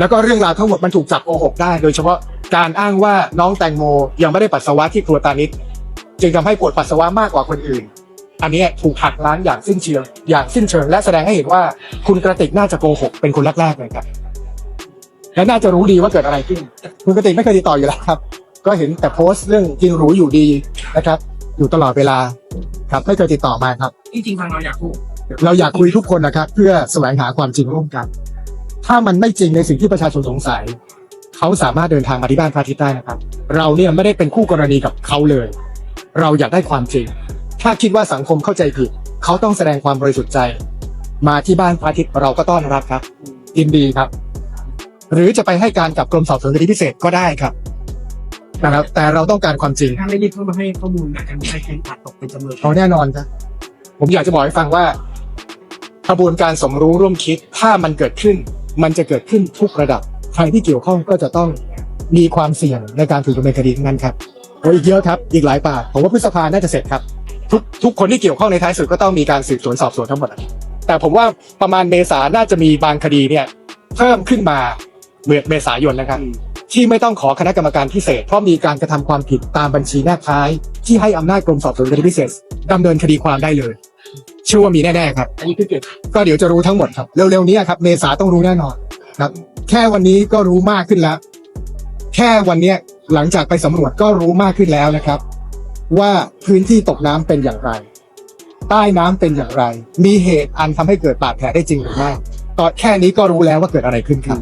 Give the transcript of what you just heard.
แล้วก็เรื่องราวทั้งหมดมันถูกจับโกหกได้ โดยเฉพาะการอ้างว่าน้องแตงโมยังไม่ได้ปัสสาวะที่ครัวตานิดจึงทำให้ปวดปัสสาวะมากกว่าคนอื่น อันเนี้ยถูกหักล้างอย่างสิ้นเชิงอย่างสิ้นเชิง และแสดงให้เห็นว่าคุณกระติกน่าจะโกหกเป็นคนแรกๆเลยครับและน่าจะรู้ดีว่าเกิดอะไรขึ้น คุณกระติกไม่เคยติดต่ออยู่แล้วครับ ก็เห็นแต่โพสต์เรื่องกินหรูอยู่ดีนะครับ อยู่ตลอดเวลาครับไม่เคยติดต่อมาครับจริงๆทางเราอยากพูดเราอยากคุยทุกคนนะครับ เพื่อแสวงหาความจริงร่วมกัน ถ้ามันไม่จริงในสิ่งที่ประชาชนสงสัย เขาสามารถเดินทางมาที่บ้านพระอาทิตย์ได้นะครับ เราเนี่ยไม่ได้เป็นคู่กรณีกับเขาเลย เราอยากได้ความจริง ถ้าคิดว่าสังคมเข้าใจผิด เขาต้องแสดงความบริสุทธิ์ใจ มาที่บ้านพระอาทิตย์เราก็ต้อนรับครับยินดีครับ หรือจะไปให้การกับกรมสอบสวนคดีพิเศษก็ได้ครับนะครับแต่เราต้องการความจริงถ้าไม่รีบเข้ามาให้ข้อมูลอาจจะมีใครเป็นอาจตกเป็นจำเลยเอาแน่นอนครับผมอยากจะบอกให้ฟังว่าขบวนการสมรู้ร่วมคิดถ้ามันเกิดขึ้น มันจะเกิดขึ้นทุกระดับ ใครที่เกี่ยวข้องก็จะต้องมีความเสี่ยงในการถูกดำเนินคดีทั้งนั้นครับโอ้ยอีกเยอะครับ อีกหลายปากผมว่าพฤษภาน่าจะเสร็จครับ ทุกทุกคนที่เกี่ยวข้องในท้ายสุดก็ต้องมีการสืบสวนสอบสวนทั้งหมด แต่ผมว่าประมาณเมษาน่าจะมีบางคดีเนี่ยเพิ่มขึ้นมาเมื่อเมษายนนะครับ ที่ไม่ต้องขอคณะกรรมการพิเศษ เพราะมีการกระทำความผิดตามบัญชีแนบท้าย ที่ให้อำนาจกรมสอบสวนคดีพิเศษดำเนินคดีความได้เลยเชื่อว่ามีแน่ๆครับ อันนี้คือเกิดก็เดี๋ยวจะรู้ทั้งหมดครับ เร็วๆนี้ครับ เมษาต้องรู้แน่นอนครับ แค่วันนี้ก็รู้มากขึ้นแล้ว แค่วันเนี้ยหลังจากไปสำรวจก็รู้มากขึ้นแล้วนะครับ ว่าพื้นที่ตกน้ำเป็นอย่างไร ใต้น้ำเป็นอย่างไร มีเหตุอันทำให้เกิดบาดแผลได้จริงหรือไม่ตอนแค่นี้ก็รู้แล้วว่าเกิดอะไรขึ้นครับ